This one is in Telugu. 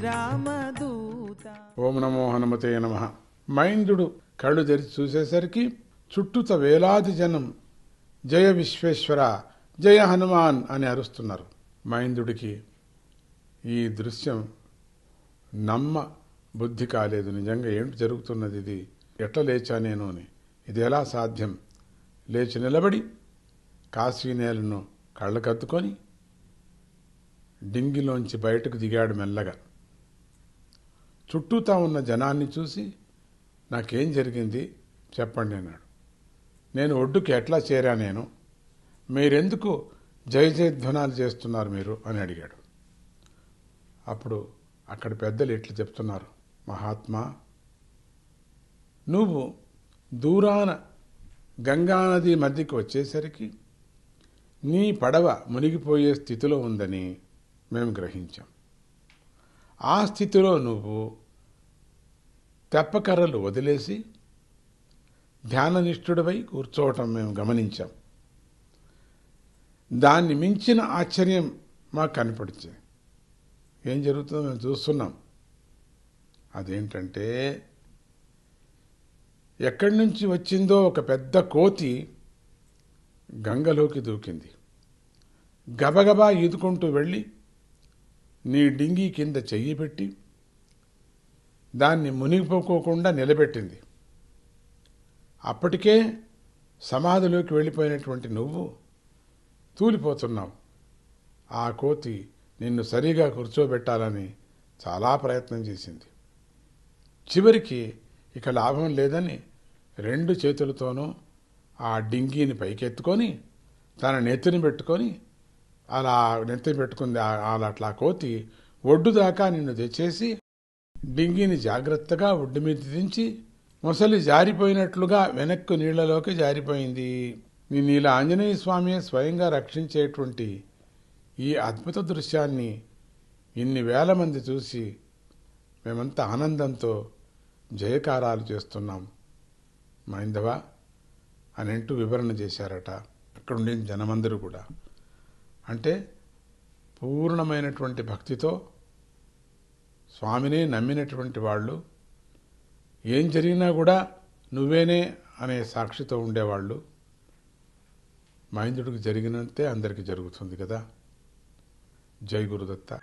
శ్రీరామదూత. ఓం నమో హనుమతే నమ. మైందుడు కళ్ళు తెరిచి చూసేసరికి చుట్టూత వేలాది జనం జయ విశ్వేశ్వర జయ హనుమాన్ అని అరుస్తున్నారు. మైందుడికి ఈ దృశ్యం నమ్మ బుద్ధి కాలేదు. నిజంగా ఏంటి జరుగుతున్నది ఇది? ఎట్లా లేచా నేను అని. ఇది ఎలా సాధ్యం? లేచి నిలబడి కాశీ నేలను కళ్ళకత్తుకొని డింగిలోంచి బయటకు దిగాడు మెల్లగా. చుట్టూతా ఉన్న జనాన్ని చూసి నాకేం జరిగింది? చెప్పండి అన్నాడు. నేను ఒడ్డుకి ఎట్లా చేరా నేను? మీరెందుకు జయ జయధ్వనాలు చేస్తున్నారు మీరు? అని అడిగాడు. అప్పుడు అక్కడ పెద్దలు ఇట్లా చెప్తున్నారు. మహాత్మా నువ్వు దూరాన గంగానది మధ్యకి వచ్చేసరికి నీ పడవ మునిగిపోయే స్థితిలో ఉందని మేము గ్రహించాం. ఆ స్థితిలో నువ్వు తెప్పకర్రలు వదిలేసి ధ్యాననిష్ఠుడివై కూర్చోవటం మేము గమనించాం. దాన్ని మించిన ఆశ్చర్యం మాకు కనపడిచే ఏం జరుగుతుందో మేము చూస్తున్నాం. అదేంటంటే ఎక్కడి నుంచి వచ్చిందో ఒక పెద్ద కోతి గంగలోకి దూకింది. గబగబా ఈదుకుంటూ వెళ్ళి నీ డింగి కింద చెయ్యి పెట్టి దాన్ని మునిగిపోకోకుండా నిలబెట్టింది. అప్పటికే సమాధిలోకి వెళ్ళిపోయినటువంటి నువ్వు తూలిపోతున్నావు. ఆ కోతి నిన్ను సరిగా కూర్చోబెట్టాలని చాలా ప్రయత్నం చేసింది. చివరికి ఇక లాభం లేదని రెండు చేతులతోనూ ఆ డింగీని పైకెత్తుకొని తన నెత్తిని పెట్టుకొని అలా నెత్తి పెట్టుకుంది అలా అట్లా కోతి ఒడ్డు దాకా నిన్ను తెచ్చేసి డింగిని జాగ్రత్తగా ఒడ్డు మీద దించి మొసలి జారిపోయినట్లుగా వెనక్కు నీళ్ళలోకి జారిపోయింది. నిన్ను ఇలా ఆంజనేయ స్వామి స్వయంగా రక్షించేటువంటి ఈ అద్భుత దృశ్యాన్ని ఇన్ని వేల మంది చూసి మేమంతా ఆనందంతో జయకారాలు చేస్తున్నాం. మైందవా అని అంటూ వివరణ చేశారట. అక్కడ ఉండే జనమందరూ కూడా. అంటే పూర్ణమైనటువంటి భక్తితో స్వామినే నమ్మినటువంటి వాళ్ళు ఏం జరిగినా కూడా నువ్వేనే అనే సాక్షితో ఉండేవాళ్ళు. మైందుడికి జరిగినంతే అందరికీ జరుగుతుంది కదా. జై గురుదత్త.